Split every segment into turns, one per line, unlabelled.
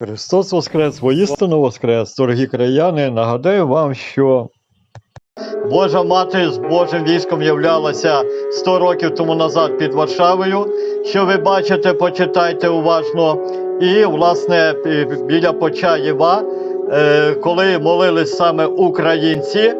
Христос Воскрес, воістину Воскрес, дорогі краяни. Нагадаю вам, що Божа мати з Божим військом являлася 100 років тому назад під Варшавою. Що ви бачите, почитайте уважно. І, власне, біля Почаєва, е, коли молились саме українці,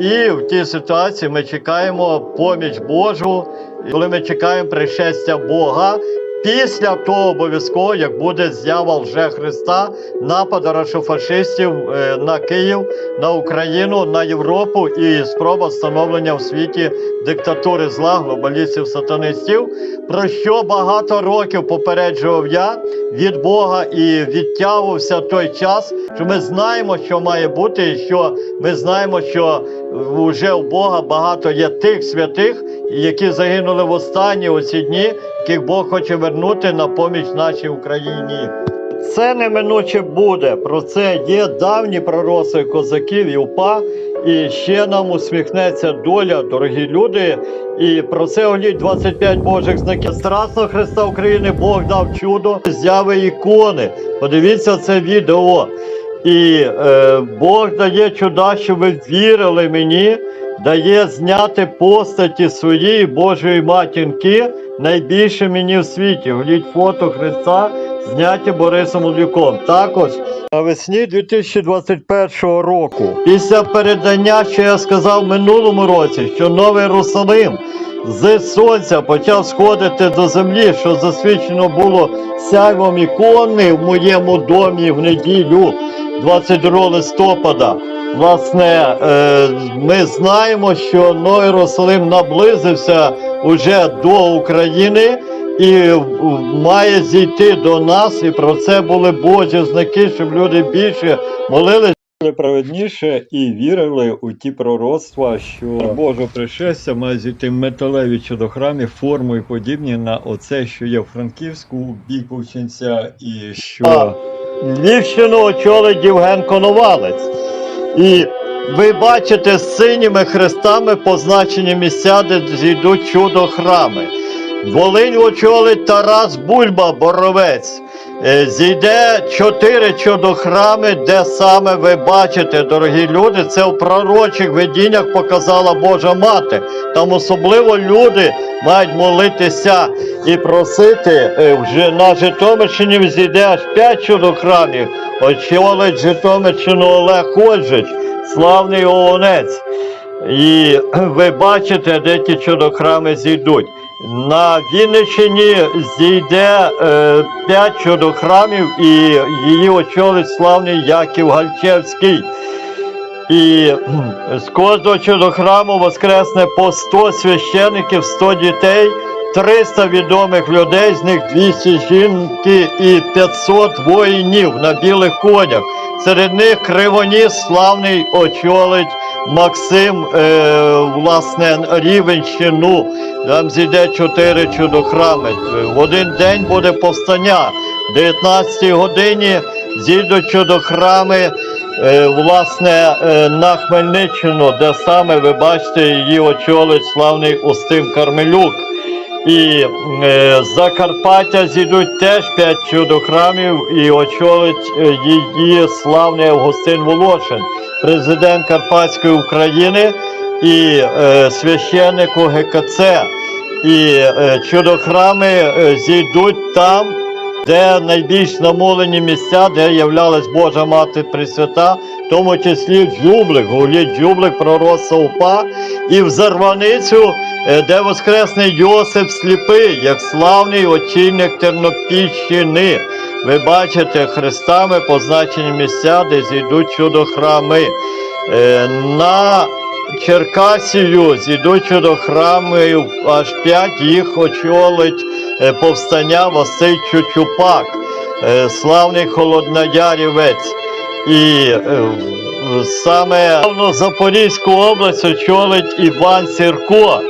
і в тій ситуації ми чекаємо поміч Божу, коли ми чекаємо пришестя Бога. Після того обов'язково, як буде з'ява лже Христа, напад рашофашистів е, на Київ, на Україну, на Європу і спроба встановлення в світі диктатури зла, глобалістів, сатанистів, про що багато років попереджував я від Бога і відтягувався той час, що ми знаємо, що має бути, і що ми знаємо, що вже у Бога багато є тих святих, які загинули в останні оці дні, яких Бог хоче вернути на поміч нашій Україні. Це неминуче буде. Про це є давні пророцтва козаків і упа. І ще нам усміхнеться доля, дорогі люди. І про це голіть 25 Божих знаків. Страсного Христа України Бог дав чудо, зяви ікони. Подивіться це відео. І е, Бог дає чуда, щоб ви вірили мені, дає зняти постаті своєї Божої матінки найбільше мені в світі. гліть фото Христа, зняті Борисом Улюком. Також навесні 2021 року, після передання, що я сказав минулому році, що Новий Єрусалим з сонця почав сходити до землі, що засвідчено було сяйвом ікони в моєму домі в неділю 22 листопада. Власне, е, ми знаємо, що Новий Єрусалим наблизився уже до України і має зійти до нас, і про це були Божі знаки, щоб люди більше молились. Праведніше і вірили у ті пророцтва, що Боже пришестя має зійти металеві чудохрамі формою подібні на оце, що є в Франківську, у бік і що Львівщину очолить Євген Коновалець. І ви бачите з синіми хрестами позначені місця, де зійдуть чудо храми. Волинь очолить Тарас Бульба, Боровець. Е, Зійде чотири чудохрами, де саме ви бачите, дорогі люди, це в пророчих видіннях показала Божа Мати. Там особливо люди мають молитися і просити. Е, Вже на Житомирщині зійде аж п'ять чудохрамів. Очолить Житомирщину Олег Ольжич, славний Олонець. І ви бачите, де ті чудохрами зійдуть. На Вінниччині зійде е, п'ять чудохрамів і її очолить славний Яків Гальчевський. І з кожного чудохраму воскресне по 100 священиків, 100 дітей, 300 відомих людей, з них 200 жінки і 500 воїнів на білих конях. Серед них кривоніс славний очолить Максим, е, власне, Рівенщину. Там зійде чотири чудохрами. В один день буде повстання. В 19 годині зійдуть чудохрами. Е, власне, е, на Хмельниччину, де саме ви бачите, її очолить славний Устим Кармелюк. І з Закарпаття зійдуть теж п'ять чудохрамів і очолить її славний Августин Волошин, президент Карпатської України і е, священник УГКЦ. І е, чудохрами е, зійдуть там, де найбільш намолені місця, де являлась Божа Мати Пресвята, в тому числі Джублик, гуліть Джублик, пророцтва УПА, і в Зарваницю, е, де воскресний Йосип Сліпий, як славний очільник Тернопільщини. Ви бачите хрестами позначені місця, де зійдуть чудохрами. Е, На Черкасію зійдуть чудохрами, аж п'ять їх очолить е, повстання Василь Чучупак, е, славний холодноярівець. І саме Запорізьку область очолить Іван Сірко,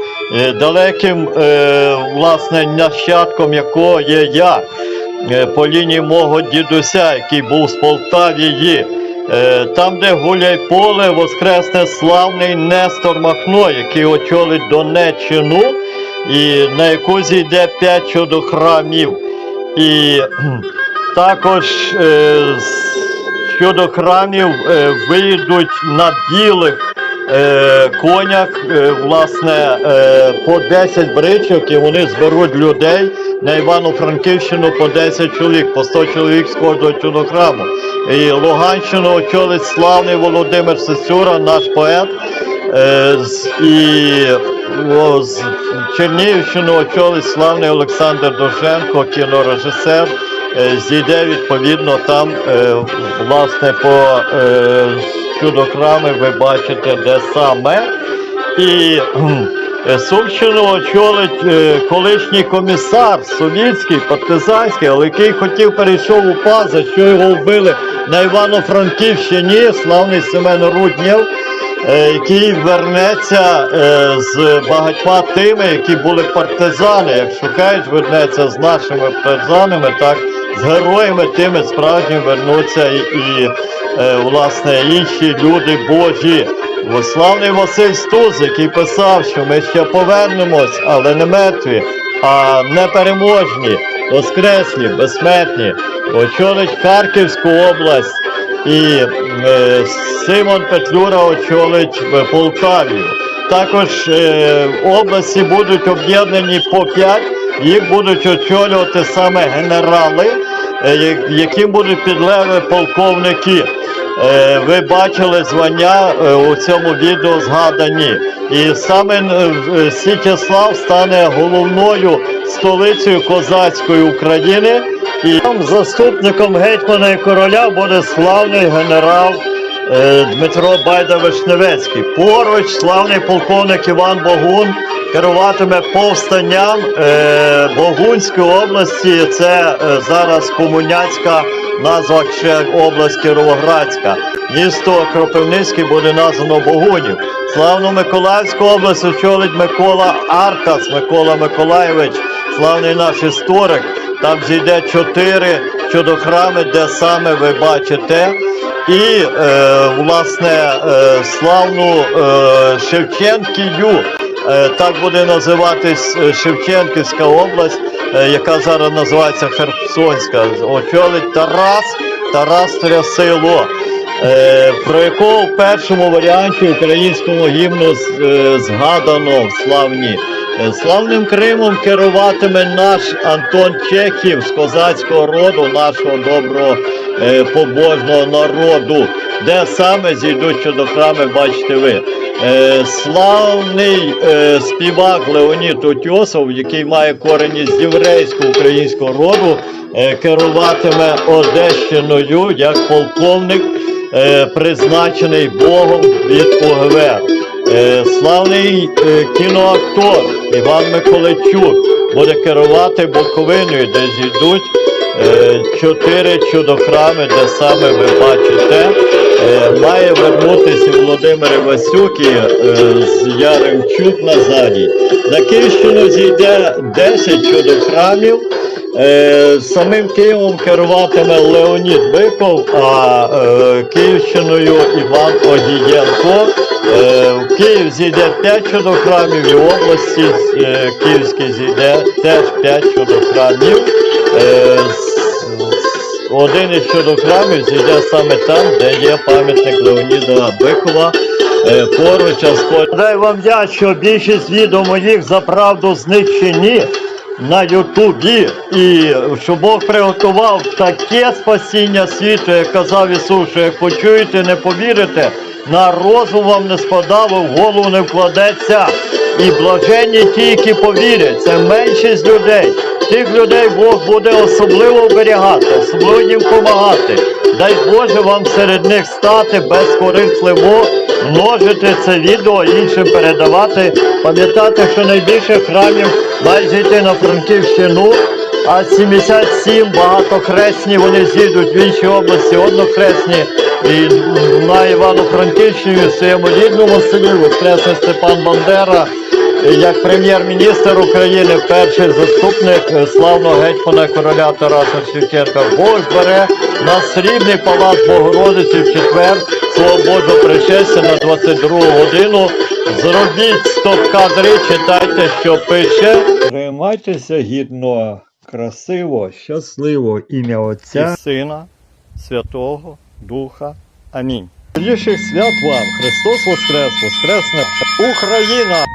далеким власне нащадком якого є я по лінії мого дідуся, який був з Полтавії. Е, Там, де гуляй поле, воскресне славний Нестор Махно, який очолить Донеччину, і на яку зійде п'ять чудохрамів. І також е, з- щодо храмів е, вийдуть на білих е, конях, е, власне, е, по 10 бричок, і вони зберуть людей на Івано-Франківщину по 10 чоловік, по 100 чоловік з кожного чудохраму. І Луганщину очолить славний Володимир Сесюра, наш поет. І з Чернігівщину очолить славний Олександр Довженко, кінорежисер. Зійде відповідно там, власне, по е, чудохрами ви бачите, де саме. І е, Сумщину очолить е, колишній комісар совєтський, партизанський, але який хотів перейшов у ПАЗ, за що його вбили на Івано-Франківщині, славний Семен Руднєв, е, який вернеться з багатьма тими, які були партизани. Як шукають, вернеться з нашими партизанами, так з героями тими справжніми вернуться і, е, власне інші люди Божі. Бо Славний Василь Стуз, який писав, що ми ще повернемось, але не мертві, а непереможні, воскреслі, безсмертні, очолить Харківську область і е, Симон Петлюра очолить е, Полтавію. Також е, області будуть об'єднані по п'ять, їх будуть очолювати саме генерали, е, яким будуть підлеглі полковники. Е, Ви бачили звання у цьому відео згадані. І саме Січеслав стане головною столицею козацької України. І заступником гетьмана і короля буде славний генерал Дмитро Байда Вишневецький. Поруч славний полковник Іван Богун керуватиме повстанням е, Богунської області. Це е, зараз комуняцька назва ще область Кіровоградська. Місто Кропивницький буде названо Богунів. Славну Миколаївську область очолить Микола Аркас, Микола Миколаєвич, славний наш історик. Там зійде чотири чудохрами, де саме ви бачите. І е, власне е, славну е, Шевченкію, е, так буде називатись е, Шевченківська область, е, яка зараз називається Херсонська. Очолить Тарас, Тарас Трясило. Е, про якого в першому варіанті українського гімну е, згадано в славні. Славним Кримом керуватиме наш Антон Чехів з козацького роду, нашого доброго е, побожного народу, де саме зійдуть чудохрами, бачите ви. Е, славний е, співак Леонід Утьосов, який має корені з єврейського українського роду, керуватиме Одещиною як полковник, призначений Богом від УГВ. Е, славний е, кіноактор Іван Миколайчук буде керувати Буковиною, де зійдуть е, чотири чудохрами, де саме ви бачите. Має вернутися Володимир Івасюк і з Яремчук назаді. На Київщину зійде 10 чудохрамів. Е, самим Києвом керуватиме Леонід Биков, а е, Київщиною Іван Одієнко. Е, в Київ зійде 5 чудохрамів, і в області е, Київській зійде теж 5 чудохрамів. Е, один із чудохрамів зійде саме там, де є пам'ятник Леоніда Бикова. Е, поруч, а. Дай вам я, що більшість відео моїх за правду знищені на Ютубі, і що Бог приготував таке спасіння світу, як казав Ісус, що як почуєте, не повірите, на розум вам не спадав, в голову не вкладеться. І блаженні ті, які повірять, це меншість людей. Тих людей Бог буде особливо оберігати, особливо їм допомагати. Дай Боже вам серед них стати безкорисливо, множити це відео, іншим передавати, пам'ятати, що найбільше храмів має зійти на Франківщину, а 77 багатохресні вони з'їдуть в іншій області, однохресні. І на Івано-Франківщині в своєму рідному селі Воскресний Степан Бандера як прем'єр-міністр України, перший заступник славного гетьмана короля Тараса Шевченка. Бог бере на срібний палац Богородиці в четвер свого Божого пришестя на 22 годину. Зробіть стоп-кадри, читайте, що пише. Тримайтеся гідно красиво, щасливо ім'я Отця і Сина, Святого Духа. Амінь. Більших свят вам! Христос Воскрес! Воскресне Україна!